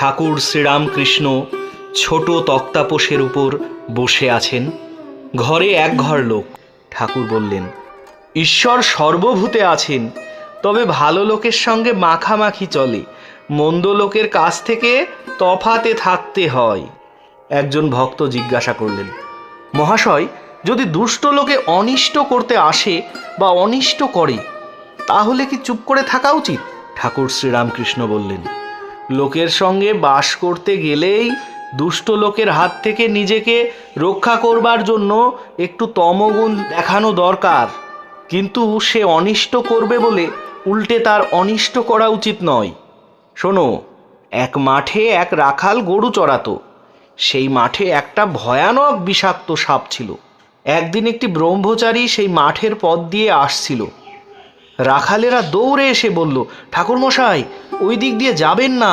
ঠাকুর শ্রীরামকৃষ্ণ ছোট তক্তাপোষের উপর বসে আছেন। ঘরে এক ঘর লোক। ঠাকুর বললেন, ঈশ্বর সর্বভূতে আছেন, তবে ভালো লোকের সঙ্গে মাখামাখি চলে। মন্দ লোকের কাছ থেকে তফাতে থাকতে হয়। একজন ভক্ত জিজ্ঞাসা করলেন, মহাশয়, যদি দুষ্ট লোকে অনিষ্ট করতে আসে বা অনিষ্ট করে, তাহলে কি চুপ করে থাকা উচিত? ঠাকুর শ্রীরামকৃষ্ণ বললেন লোকের সঙ্গে বাস করতে গেলেই দুষ্ট লোকের হাত থেকে নিজেকে রক্ষা করবার জন্য একটু তমগুণ দেখানো দরকার। কিন্তু সে অনিষ্ট করবে বলে উল্টে তার অনিষ্ট করা উচিত নয়। শোনো, এক মাঠে এক রাখাল গরু চড়াতো। সেই মাঠে একটা ভয়ানক বিষাক্ত সাপ ছিল। একদিন একটি ব্রহ্মচারী সেই মাঠের পথ দিয়ে আসছিল। রাখালেরা দৌড়ে এসে বলল ঠাকুরমশাই ওই দিক দিয়ে যাবেন না।